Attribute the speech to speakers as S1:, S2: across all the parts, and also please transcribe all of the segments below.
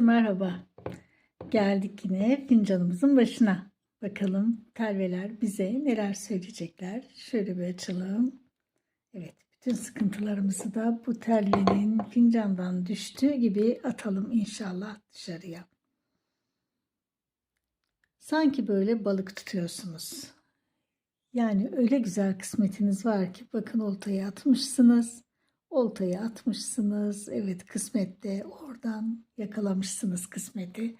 S1: Merhaba. Geldik yine fincanımızın başına. Bakalım telveler bize neler söyleyecekler. Şöyle bir açalım. Evet, bütün sıkıntılarımızı da bu telvenin fincandan düştüğü gibi atalım inşallah dışarıya. Sanki böyle balık tutuyorsunuz. Yani öyle güzel kısmetiniz var ki bakın oltayı atmışsınız. Oltayı atmışsınız. Evet kısmette oradan yakalamışsınız kısmeti.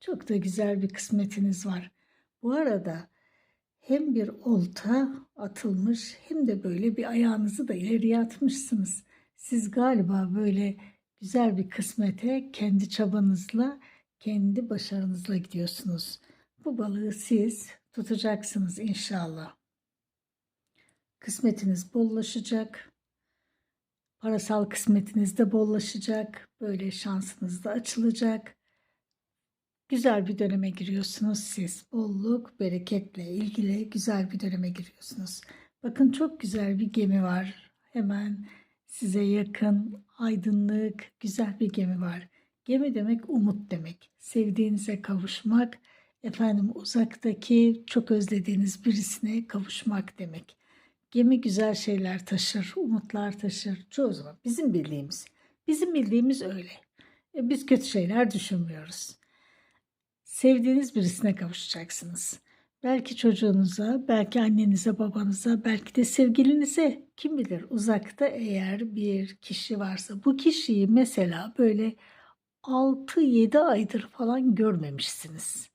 S1: Çok da güzel bir kısmetiniz var. Bu arada hem bir olta atılmış hem de böyle bir ayağınızı da ileriye atmışsınız. Siz galiba böyle güzel bir kısmete kendi çabanızla, kendi başarınızla gidiyorsunuz. Bu balığı siz tutacaksınız inşallah. Kısmetiniz bollaşacak. Parasal kısmetiniz de bollaşacak. Böyle şansınız da açılacak. Güzel bir döneme giriyorsunuz siz. Bolluk, bereketle ilgili güzel bir döneme giriyorsunuz. Bakın çok güzel bir gemi var. Hemen size yakın, aydınlık, güzel bir gemi var. Gemi demek umut demek. Sevdiğinize kavuşmak, efendim uzaktaki çok özlediğiniz birisine kavuşmak demek. Gemi güzel şeyler taşır, umutlar taşır. Çoğu zaman bizim bildiğimiz. Bizim bildiğimiz öyle. E, Biz kötü şeyler düşünmüyoruz. Sevdiğiniz birisine kavuşacaksınız. Belki çocuğunuza, belki annenize, babanıza, belki de sevgilinize. Kim bilir uzakta eğer bir kişi varsa bu kişiyi mesela böyle 6-7 aydır falan görmemişsiniz.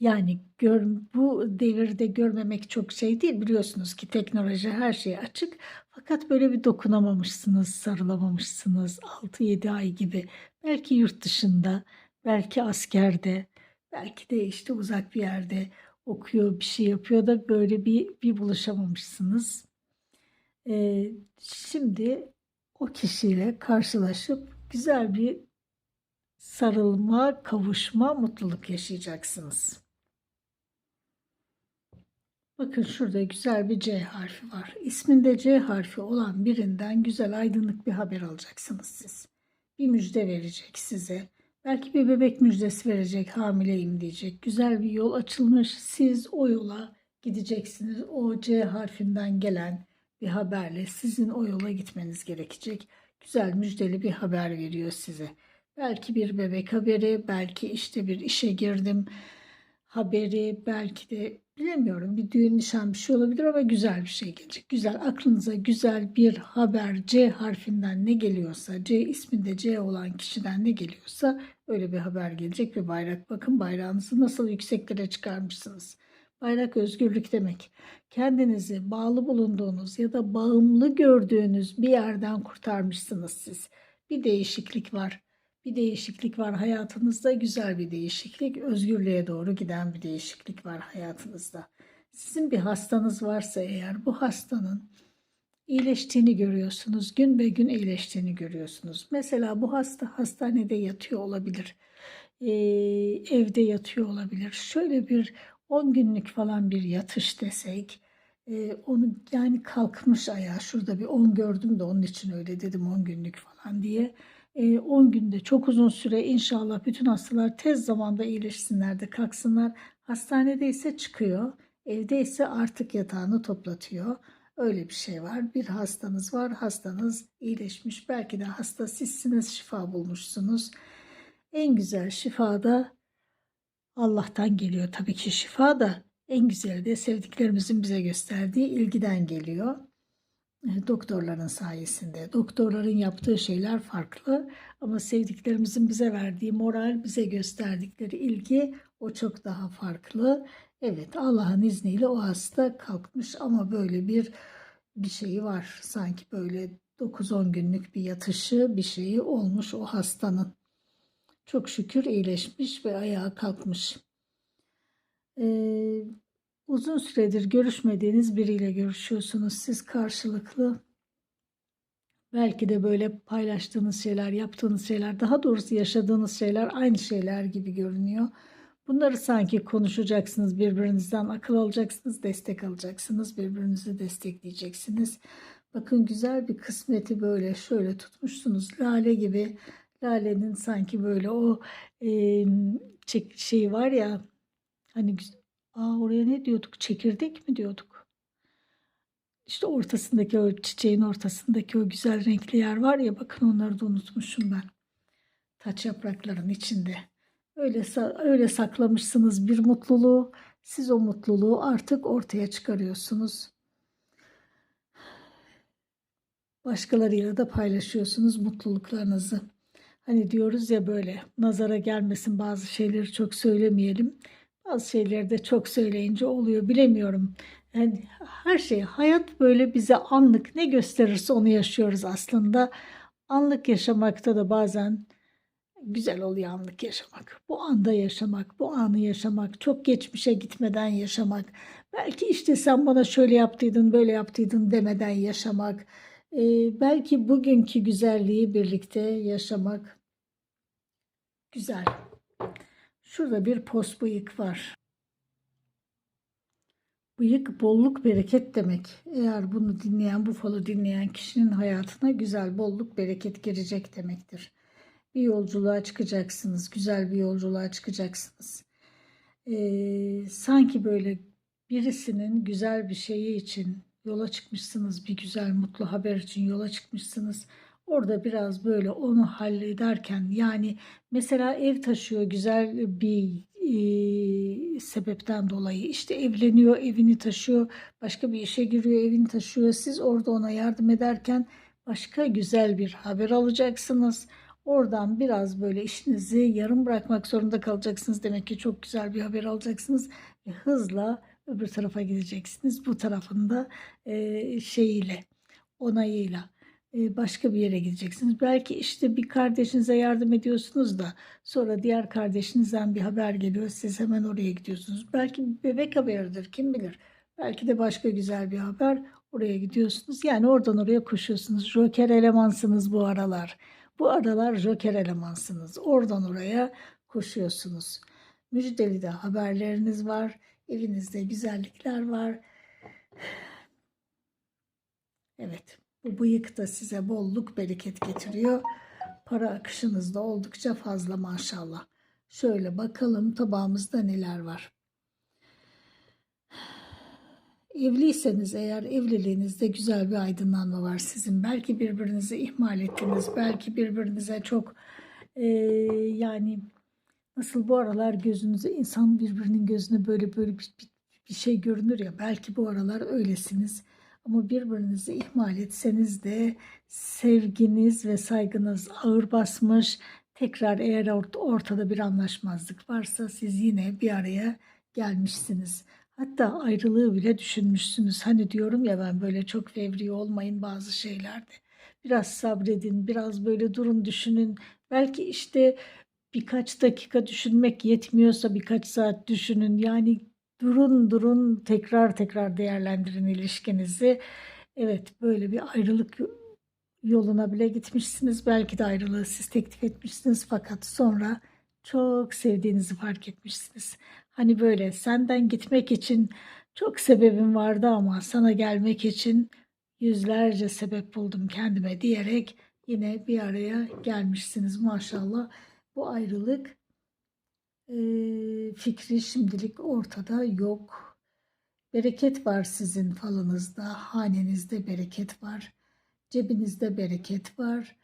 S1: Yani gör, bu devirde görmemek çok şey değil. Biliyorsunuz ki teknoloji her şeye açık. Fakat böyle bir dokunamamışsınız, sarılamamışsınız 6-7 ay gibi. Belki yurt dışında, belki askerde, belki de işte uzak bir yerde okuyor, bir şey yapıyor da böyle bir, bir buluşamamışsınız. Ee, şimdi o kişiyle karşılaşıp güzel bir sarılma, kavuşma, mutluluk yaşayacaksınız. Bakın şurada güzel bir C harfi var. İsminde C harfi olan birinden güzel aydınlık bir haber alacaksınız siz. Bir müjde verecek size. Belki bir bebek müjdesi verecek, hamileyim diyecek. Güzel bir yol açılmış. Siz o yola gideceksiniz. O C harfinden gelen bir haberle sizin o yola gitmeniz gerekecek. Güzel müjdeli bir haber veriyor size. Belki bir bebek haberi, belki işte bir işe girdim haberi, belki de bilemiyorum bir düğün nişan bir şey olabilir ama güzel bir şey gelecek. Güzel aklınıza güzel bir haber C harfinden ne geliyorsa, C isminde C olan kişiden ne geliyorsa öyle bir haber gelecek ve bayrak bakın bayrağınızı nasıl yükseklere çıkarmışsınız. Bayrak özgürlük demek. Kendinizi bağlı bulunduğunuz ya da bağımlı gördüğünüz bir yerden kurtarmışsınız siz. Bir değişiklik var bir değişiklik var hayatınızda. Güzel bir değişiklik. Özgürlüğe doğru giden bir değişiklik var hayatınızda. Sizin bir hastanız varsa eğer bu hastanın iyileştiğini görüyorsunuz. Gün be gün iyileştiğini görüyorsunuz. Mesela bu hasta hastanede yatıyor olabilir. Ee, evde yatıyor olabilir. Şöyle bir 10 günlük falan bir yatış desek. E, onu yani kalkmış ayağa. Şurada bir 10 gördüm de onun için öyle dedim 10 günlük falan diye. 10 günde çok uzun süre inşallah bütün hastalar tez zamanda iyileşsinler de kalksınlar. Hastanede ise çıkıyor. Evde ise artık yatağını toplatıyor. Öyle bir şey var. Bir hastanız var. Hastanız iyileşmiş. Belki de hasta sizsiniz. Şifa bulmuşsunuz. En güzel şifa da Allah'tan geliyor. Tabii ki şifa da en güzeli de sevdiklerimizin bize gösterdiği ilgiden geliyor. E, doktorların sayesinde. Doktorların yaptığı şeyler farklı ama sevdiklerimizin bize verdiği moral, bize gösterdikleri ilgi o çok daha farklı. Evet Allah'ın izniyle o hasta kalkmış ama böyle bir bir şeyi var. Sanki böyle 9-10 günlük bir yatışı bir şeyi olmuş o hastanın. Çok şükür iyileşmiş ve ayağa kalkmış. Ee, Uzun süredir görüşmediğiniz biriyle görüşüyorsunuz siz karşılıklı. Belki de böyle paylaştığınız şeyler, yaptığınız şeyler, daha doğrusu yaşadığınız şeyler aynı şeyler gibi görünüyor. Bunları sanki konuşacaksınız, birbirinizden akıl alacaksınız, destek alacaksınız, birbirinizi destekleyeceksiniz. Bakın güzel bir kısmeti böyle şöyle tutmuşsunuz. Lale gibi, Lale'nin sanki böyle o e, şey var ya hani aa, oraya ne diyorduk? Çekirdek mi diyorduk? İşte ortasındaki o çiçeğin ortasındaki o güzel renkli yer var ya bakın onları da unutmuşum ben. Taç yaprakların içinde. Öyle öyle saklamışsınız bir mutluluğu. Siz o mutluluğu artık ortaya çıkarıyorsunuz. Başkalarıyla da paylaşıyorsunuz mutluluklarınızı. Hani diyoruz ya böyle nazara gelmesin bazı şeyleri çok söylemeyelim. Bazı şeyleri de çok söyleyince oluyor bilemiyorum. Yani her şey hayat böyle bize anlık ne gösterirse onu yaşıyoruz aslında. Anlık yaşamakta da bazen güzel oluyor anlık yaşamak. Bu anda yaşamak, bu anı yaşamak, çok geçmişe gitmeden yaşamak. Belki işte sen bana şöyle yaptıydın, böyle yaptıydın demeden yaşamak. Ee, belki bugünkü güzelliği birlikte yaşamak güzel. Şurada bir pos bıyık var. Bıyık bolluk bereket demek. Eğer bunu dinleyen, bu falı dinleyen kişinin hayatına güzel bolluk bereket girecek demektir. Bir yolculuğa çıkacaksınız, güzel bir yolculuğa çıkacaksınız. Ee, sanki böyle birisinin güzel bir şeyi için yola çıkmışsınız, bir güzel mutlu haber için yola çıkmışsınız. Orada biraz böyle onu hallederken yani mesela ev taşıyor güzel bir e, sebepten dolayı. İşte evleniyor evini taşıyor başka bir işe giriyor evini taşıyor. Siz orada ona yardım ederken başka güzel bir haber alacaksınız. Oradan biraz böyle işinizi yarım bırakmak zorunda kalacaksınız. Demek ki çok güzel bir haber alacaksınız ve hızla öbür tarafa gideceksiniz. Bu tarafında e, şeyiyle onayıyla. e, başka bir yere gideceksiniz. Belki işte bir kardeşinize yardım ediyorsunuz da sonra diğer kardeşinizden bir haber geliyor. Siz hemen oraya gidiyorsunuz. Belki bir bebek haberidir kim bilir. Belki de başka güzel bir haber. Oraya gidiyorsunuz. Yani oradan oraya koşuyorsunuz. Joker elemansınız bu aralar. Bu aralar joker elemansınız. Oradan oraya koşuyorsunuz. Müjdeli de haberleriniz var. Evinizde güzellikler var. Evet. Bu bıyık da size bolluk bereket getiriyor. Para akışınız da oldukça fazla maşallah. Şöyle bakalım tabağımızda neler var. Evliyseniz eğer evliliğinizde güzel bir aydınlanma var sizin. Belki birbirinizi ihmal ettiniz. Belki birbirinize çok e, yani nasıl bu aralar gözünüze insan birbirinin gözüne böyle böyle bir, bir, bir şey görünür ya. Belki bu aralar öylesiniz. Ama birbirinizi ihmal etseniz de sevginiz ve saygınız ağır basmış. Tekrar eğer ortada bir anlaşmazlık varsa siz yine bir araya gelmişsiniz. Hatta ayrılığı bile düşünmüşsünüz. Hani diyorum ya ben böyle çok fevri olmayın bazı şeylerde. Biraz sabredin, biraz böyle durun düşünün. Belki işte birkaç dakika düşünmek yetmiyorsa birkaç saat düşünün. Yani durun durun tekrar tekrar değerlendirin ilişkinizi. Evet böyle bir ayrılık yoluna bile gitmişsiniz. Belki de ayrılığı siz teklif etmişsiniz fakat sonra çok sevdiğinizi fark etmişsiniz. Hani böyle senden gitmek için çok sebebim vardı ama sana gelmek için yüzlerce sebep buldum kendime diyerek yine bir araya gelmişsiniz maşallah. Bu ayrılık fikri şimdilik ortada yok. Bereket var sizin falınızda, hanenizde bereket var, cebinizde bereket var.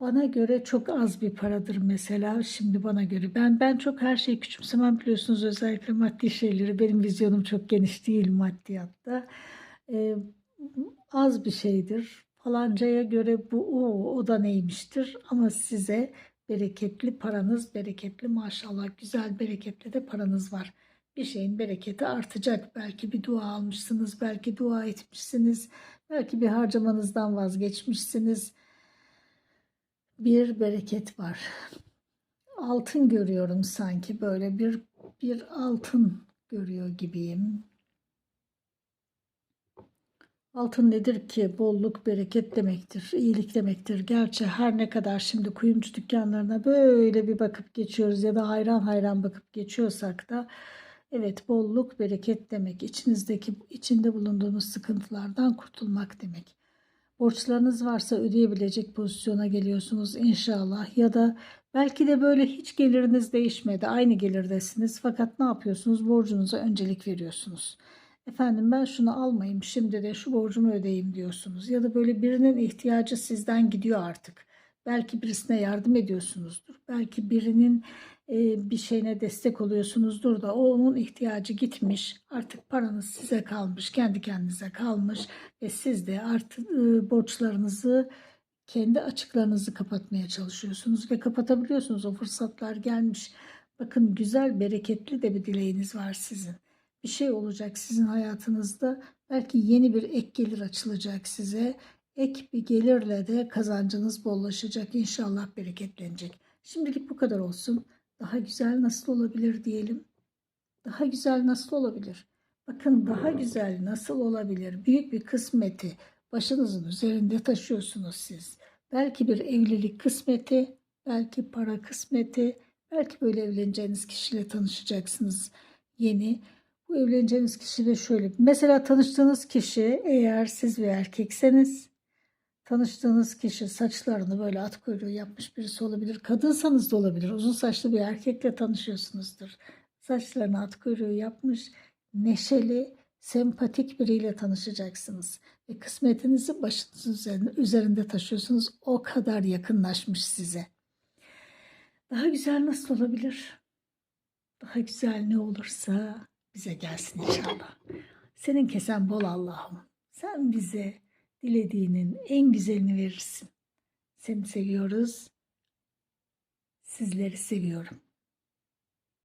S1: Bana göre çok az bir paradır mesela şimdi bana göre. Ben ben çok her şeyi küçümsemem biliyorsunuz özellikle maddi şeyleri. Benim vizyonum çok geniş değil maddiyatta. E, az bir şeydir. Falancaya göre bu o, o da neymiştir ama size bereketli paranız, bereketli maşallah güzel bereketli de paranız var. Bir şeyin bereketi artacak. Belki bir dua almışsınız, belki dua etmişsiniz, belki bir harcamanızdan vazgeçmişsiniz. Bir bereket var. Altın görüyorum sanki böyle bir bir altın görüyor gibiyim. Altın nedir ki? Bolluk, bereket demektir, iyilik demektir. Gerçi her ne kadar şimdi kuyumcu dükkanlarına böyle bir bakıp geçiyoruz ya da hayran hayran bakıp geçiyorsak da evet bolluk, bereket demek. İçinizdeki, içinde bulunduğunuz sıkıntılardan kurtulmak demek. borçlarınız varsa ödeyebilecek pozisyona geliyorsunuz inşallah. Ya da belki de böyle hiç geliriniz değişmedi. Aynı gelirdesiniz fakat ne yapıyorsunuz? Borcunuza öncelik veriyorsunuz. Efendim ben şunu almayayım şimdi de şu borcumu ödeyeyim diyorsunuz. Ya da böyle birinin ihtiyacı sizden gidiyor artık. Belki birisine yardım ediyorsunuzdur. Belki birinin e, bir şeyine destek oluyorsunuzdur da o onun ihtiyacı gitmiş. Artık paranız size kalmış, kendi kendinize kalmış ve siz de artık e, borçlarınızı kendi açıklarınızı kapatmaya çalışıyorsunuz ve kapatabiliyorsunuz. O fırsatlar gelmiş. Bakın güzel, bereketli de bir dileğiniz var sizin. Bir şey olacak sizin hayatınızda. Belki yeni bir ek gelir açılacak size. Ek bir gelirle de kazancınız bollaşacak. İnşallah bereketlenecek. Şimdilik bu kadar olsun. Daha güzel nasıl olabilir diyelim. Daha güzel nasıl olabilir? Bakın daha güzel nasıl olabilir? Büyük bir kısmeti başınızın üzerinde taşıyorsunuz siz. Belki bir evlilik kısmeti, belki para kısmeti, belki böyle evleneceğiniz kişiyle tanışacaksınız yeni. Bu evleneceğiniz kişi de şöyle. Mesela tanıştığınız kişi eğer siz bir erkekseniz tanıştığınız kişi saçlarını böyle at kuyruğu yapmış birisi olabilir. Kadınsanız da olabilir. Uzun saçlı bir erkekle tanışıyorsunuzdur. Saçlarını at kuyruğu yapmış, neşeli, sempatik biriyle tanışacaksınız. Ve kısmetinizi üzerinde, üzerinde taşıyorsunuz. O kadar yakınlaşmış size. Daha güzel nasıl olabilir? Daha güzel ne olursa bize gelsin inşallah. Senin kesen bol Allah'ım. Sen bize dilediğinin en güzelini verirsin. Seni seviyoruz. Sizleri seviyorum.